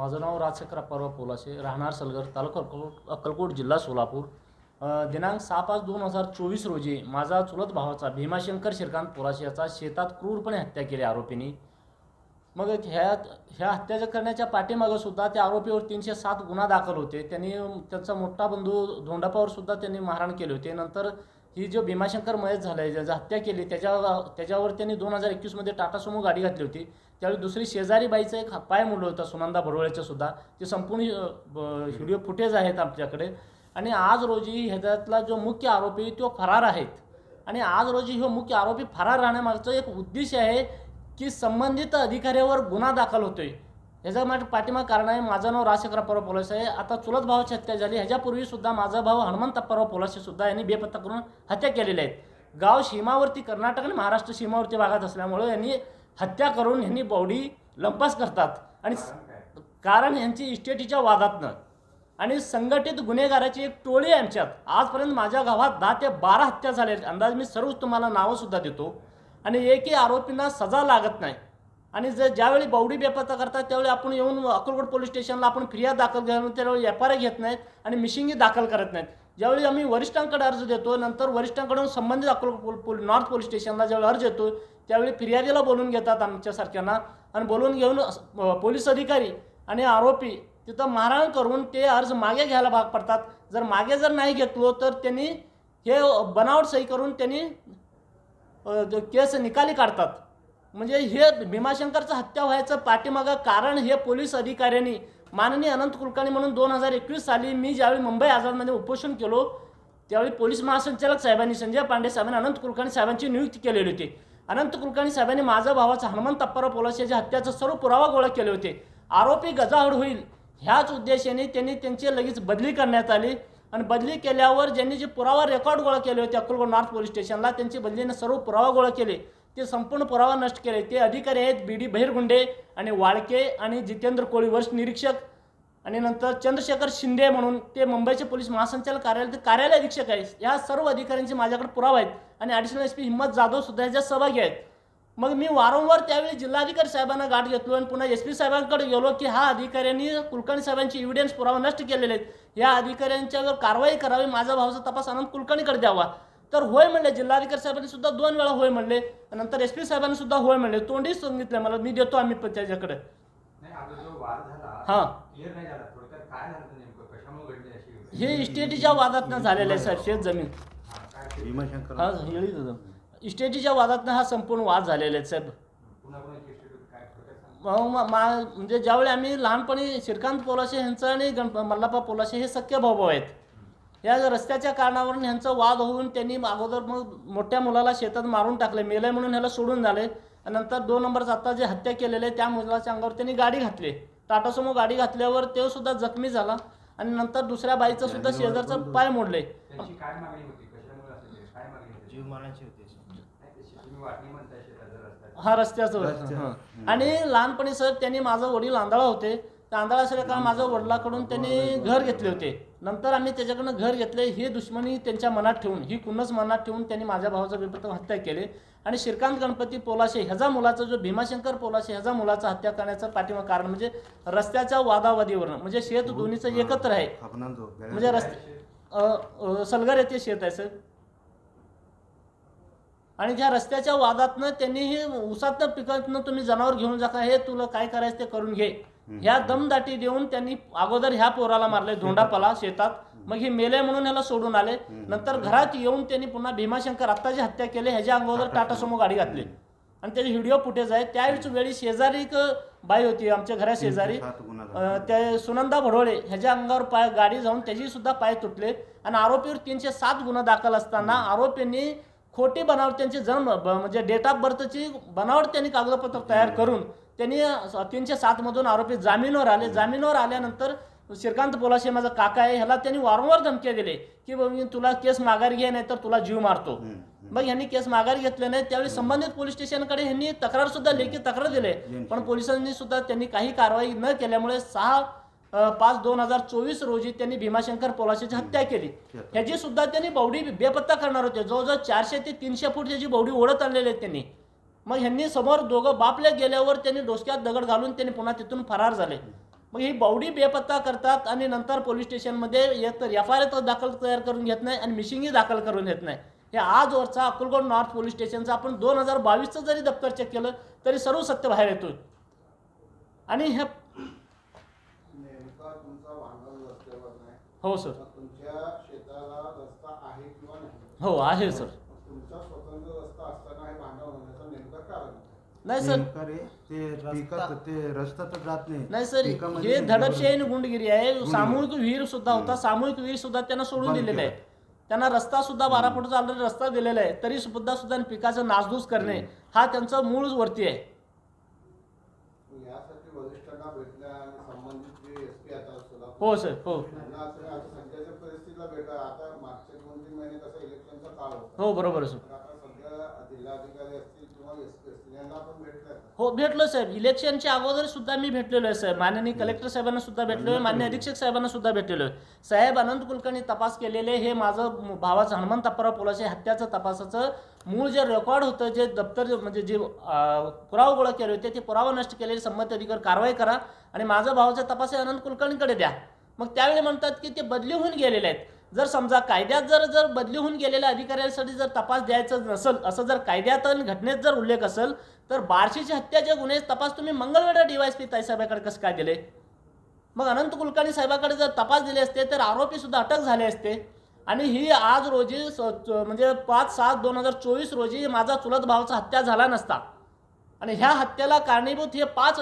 माझं नाव राजशेखर परवा पोलाशे. राहणार सलगर तालुका अक्कलकोट अक्कलकोट जिल्हा सोलापूर. दिनांक सहा पाच दोन हजार चोवीस रोजी माझा चुलत भावाचा भीमाशंकर श्रीकांत पोलासे याचा शेतात क्रूरपणे हत्या केली आरोपींनी. मग ह्या ह्या हत्या करण्याच्या पाठीमागं सुद्धा त्या आरोपीवर तीनशे सात गुन्हा दाखल होते. त्यांनी त्यांचा मोठा बंधू धोंडापावर सुद्धा त्यांनी मारहाण केले होते. नंतर ही जो भीमाशंकर मयत आहे ज्याचा हत्या केली त्याच्या त्याच्यावर त्यांनी दोन हजार एकवीसमध्ये टाटा सुमो गाडी घातली होती. त्यावेळी दुसरी शेजारी बाईचा एक पाय मुलं होता सुनंदा भडवळ्याचं सुद्धा. ते संपूर्ण व्हिडिओ फुटेज आहेत आमच्याकडे. आणि आज रोजी ह्याच्यातला जो मुख्य आरोपी तो फरार आहेत. आणि आज रोजी हो मुख्य आरोपी फरार राहण्यामागचं एक उद्देश आहे की संबंधित अधिकाऱ्यावर गुन्हा दाखल होतोय. ह्याच्या माझ्या पाठीमाग कारण आहे माझं नाव राजशेखर पोलासे आहे. आता चुलत भावाची हत्या झाली. ह्याच्यापूर्वी सुद्धा माझा भाऊ हनुमंतप्पाराव पोलासे सुद्धा यांनी बेपत्ता करून हत्या केलेल्या आहेत. गाव सीमावरती कर्नाटक आणि महाराष्ट्र सीमावरती भागात असल्यामुळं यांनी हत्या करून ह्यांनी बॉडी लंपास करतात. आणि कारण यांची इस्टेटीच्या वादातनं. आणि संघटित गुन्हेगाराची एक टोळी यांच्यात आजपर्यंत माझ्या गावात दहा ते बारा हत्या झाल्या आहेत. अंदाज मी सर्व तुम्हाला नावंसुद्धा देतो. आणि एकही आरोपींना सजा लागत नाही. आणि जर ज्यावेळी बावडी बेपत्ता करतात त्यावेळी आपण येऊन अक्कलकोट पोलीस स्टेशनला आपण फिर्याद दाखल घेऊन त्यावेळी एफ आय घेत नाहीत आणि मिशिंगी दाखल करत नाहीत. ज्यावेळी आम्ही वरिष्ठांकडे अर्ज देतो नंतर वरिष्ठांकडून संबंधित अक्कलकोट पोल- पोल- नॉर्थ पोलीस स्टेशनला ज्यावेळी अर्ज येतो त्यावेळी फिर्यादीला बोलून घेतात आमच्यासारख्यांना आणि बोलून घेऊन पोलीस अधिकारी आणि आरोपी तिथं मारहाण करून ते अर्ज मागे घ्यायला भाग पडतात. जर मागे जर नाही घेतलो तर त्यांनी हे बनावट सही करून त्यांनी केस निकाली काढतात. म्हणजे हे भीमाशंकरचं हत्या व्हायचं पाठीमागं कारण हे पोलीस अधिकाऱ्यांनी माननीय अनंत कुलकर्णी म्हणून दोन हजार एकवीस साली मी ज्यावेळी मुंबई आझादमध्ये उपोषण केलो त्यावेळी पोलीस महासंचालक साहेबांनी संजय पांडे साहेबांनी अनंत कुलकर्णी साहेबांची नियुक्ती केलेली होती. अनंत कुलकर्णी साहेबांनी माझा भावाचा हनुमंत तप्पाराव पोलास याच्या हत्याचा सर्व पुरावा गोळा केले होते. आरोपी गजाआड होईल ह्याच उद्देशाने त्यांनी त्यांची लगेच बदली करण्यात आली आणि बदली केल्यावर ज्यांनी जे पुरावा रेकॉर्ड गोळा केले होते अक्कलकोट नॉर्थ पोलीस स्टेशनला त्यांची बदलीने सर्व पुरावा गोळा केले. ते संपूर्ण पुरावा नष्ट केले. ते अधिकारी आहेत बी डी बहिरगुंडे आणि वाळके आणि जितेंद्र कोळी वरिष्ठ निरीक्षक आणि नंतर चंद्रशेखर शिंदे म्हणून ते मुंबईचे पोलीस महासंचालक कार्यालय कार्यालय अधीक्षक आहेत. या सर्व अधिकाऱ्यांचे माझ्याकडे पुरावा आहेत आणि ॲडिशनल एस पी हिम्मत जाधव सुद्धा याच्यात सहभागी आहेत. मग मी वारंवार त्यावेळी जिल्हाधिकारी साहेबांना गाठ घेतलो आणि पुन्हा एस पी साहेबांकडे गेलो की हा अधिकाऱ्यांनी कुलकर्णी साहेबांची एव्हिडन्स पुरावा नष्ट केलेले आहेत. या अधिकाऱ्यांच्यावर कारवाई करावी माझा भावाचा तपास आनंद कुलकर्णीकडे द्यावा. तर होय म्हणले जिल्हाधिकारी साहेबांनी सुद्धा दोन वेळा होय म्हणले नंतर एस पी साहेबांनी सुद्धा होय म्हणले. तोंडीच सांगितलं मला मी देतो आम्ही त्याच्याकडे नाही आता जो वाद झाला हा. क्लिअर नाही झाला थोडक्यात काय झालं होतं नेमकं? कशामुळे घडली अशी हे इस्टेटीच्या वादातनं झालेलं आहे सर शेत जमीन. हा. इस्टेटीच्या वादातनं हा संपूर्ण वाद झालेला आहे साहेब. म्हणजे ज्यावेळी आम्ही लहानपणी श्रीकांत पोलाशे यांचं आणि गणप मल्लाप्पा पोलाशे हे सख्य भाऊ आहेत. या रस्त्याच्या कारणावरून ह्यांचा वाद होऊन त्यांनी अगोदर मग मोठ्या मुलाला शेतात मारून टाकले मेलय म्हणून ह्याला सोडून झाले. आणि नंतर दोन नंबरचं आता जे हत्या केलेले त्या मुलाच्या अंगावर त्यांनी गाडी घातली. टाटा समोर गाडी घातल्यावर ते सुद्धा जखमी झाला आणि नंतर दुसऱ्या बाईचं सुद्धा शेजारचं पाय मोडले. हा रस्त्याचं. आणि लहानपणी सर त्यांनी माझं वडील आंधळा होते. असल्या कारण माझ्या वडिलाकडून त्यांनी घर घेतले होते. नंतर आम्ही त्याच्याकडनं घर घेतले. ही दुश्मनी त्यांच्या मनात ठेवून ही कुणच मनात ठेवून त्यांनी माझ्या भावाचा बेप्रथम हत्या केली. आणि श्रीकांत गणपती पोलाशे ह्याचा मुलाचा जो भीमाशंकर पोलाशे ह्याचा मुलाचा हत्या करण्याचं पाठिंबा कारण म्हणजे रस्त्याच्या वादावादीवरनं म्हणजे शेत दोन्हीचं एकत्र आहे. जो म्हणजे रस्ते सलगर येथे शेत आहे सर. आणि त्या रस्त्याच्या वादातनं त्यांनी हे उसातनं पिकातनं तुम्ही जनावर घेऊन जा हे तुला काय करायचं ते करून घे. ह्या दमदाटी देऊन त्यांनी अगोदर ह्या पोराला मारले धोंडापाला शेतात. मग हे मेले म्हणून ह्याला सोडून आले. नंतर घरात येऊन त्यांनी पुन्हा भीमाशंकर आत्ता जी हत्या केली ह्याच्या अगोदर टाटा समोर गाडी घातली. आणि त्याचे व्हिडिओ फुटेज आहे त्यावेळीच वेळी शेजारी एक बाई होती आमच्या घरा शेजारी. त्या सुनंदा भडोळे ह्याच्या अंगावर पाय गाडी जाऊन त्याची सुद्धा पाय तुटले. आणि आरोपीवर तीनशे सात गुन्हा दाखल असताना आरोपींनी खोटी बनावट त्यांची जन्म म्हणजे डेट ऑफ बर्थची बनावट त्यांनी कागदपत्र तयार करून त्यांनी तीनशे सात मधून आरोपी जामीनवर आले. जामीनवर आल्यानंतर श्रीकांत पोलाशे माझा काका आहे ह्याला त्यांनी वारंवार धमक्या दिले की बाबा मी तुला केस माघार घे नाही तर तुला जीव मारतो. मग ह्यांनी केस माघार घेतले नाही त्यावेळी संबंधित पोलीस स्टेशनकडे ह्यांनी तक्रार सुद्धा लेखी तक्रार दिले. पण पोलिसांनी सुद्धा त्यांनी काही कारवाई न केल्यामुळे सहा पाच दोन हजार चोवीस रोजी त्यांनी भीमाशंकर पोलाशीची हत्या केली. ह्याची सुद्धा त्यांनी बौडी बेपत्ता करणार होते. जवळजवळ चारशे ते तीनशे फूट त्याची बौडी ओढत आणलेली आहेत त्यांनी. मग ह्यांनी समोर दोघं बापले गेल्यावर त्यांनी डोसक्यात दगड घालून त्यांनी पुन्हा तिथून फरार झाले. मग ही बावडी बेपत्ता करतात आणि नंतर पोलीस स्टेशनमध्ये एक तर एफ आय आर दाखल तयार करून घेत नाही आणि मिशिंगही दाखल करून घेत नाही. हे आजवरचा अक्कलकोट नॉर्थ पोलीस स्टेशनचं आपण दोन हजार बावीसचं जरी दप्तर चेक केलं तरी सर्व सत्य बाहेर येतोय. आणि हे नेमका तुमचा भांडण रस्त्यावर नाही. हो सर. मग तुमच्या शेताला रस्ता आहे किंवा नाही? हो आहे सर. मग तुमचा स्वतंत्र रस्ता असताना हे भांडण होण्याचं नेमकं कारण काय? नाही सर. नेमकं रे ते पिकात ते रस्ता तर जात नाही. नाही सर पिकामध्ये हे धडपशाही आणि गुंडगिरी आहे. सामूहिक विहीर सुद्धा होता. सामूहिक विहीर सुद्धा त्यांना सोडून बंद दिलेला आहे. त्यांना रस्ता सुद्धा बारा फुटाचा ऑलरेडी रस्ता दिलेला आहे. तरी सुद्धा सुद्धा पिकाचं नासधूस करणे हा त्यांचा मूळच वरती आहे. यासाठी वरिष्ठांना इलेक्शनचा काळ होता. हो बरोबर आहे सर हो भेटलो साहेब. इलेक्शनच्या अगोदर सुद्धा मी भेटलेलो आहे साहेब. माननीय कलेक्टर साहेबांना सुद्धा भेटलो आहे मान्य अधीक्षक साहेबांना सुद्धा भेटलेलो आहे. साहेब अनंत कुलकर्णी तपास केलेले हे माझं भावाचं हनुमान तप्पाराव पोलाचे हत्याचं तपासाचं मूळ जे रेकॉर्ड होतं जे दप्तर म्हणजे जे पुरावा गोळा केले होते ते पुरावा नष्ट केलेले संबंधित अधिकार कारवाई करा आणि माझा भावाचा तपास अनंत कुलकर्णीकडे द्या. मग त्यावेळी म्हणतात की ते बदली होऊन गेलेले आहेत. जर समजा कायद्यात जर जर बदली होऊन गेलेल्या अधिकाऱ्यांसाठी जर तपास द्यायचं नसेल असं जर कायद्यात आणि घटनेत जर उल्लेख असेल तर बार्शीच्या हत्याच्या गुन्हे तपास तुम्ही मंगळवेढा डीवायसपी ताईसाहेबाकडे कसं काय दिले? मग अनंत कुलकर्णी साहेबाकडे जर तपास दिले असते तर आरोपीसुद्धा अटक झाले असते. आणि ही आज रोजी स- च- म्हणजे पाच सात दोन हजार चोवीस रोजी माझा चुलत भावाचा हत्या झाला नसता. आणि ह्या हत्येला कारणीभूत हे पाच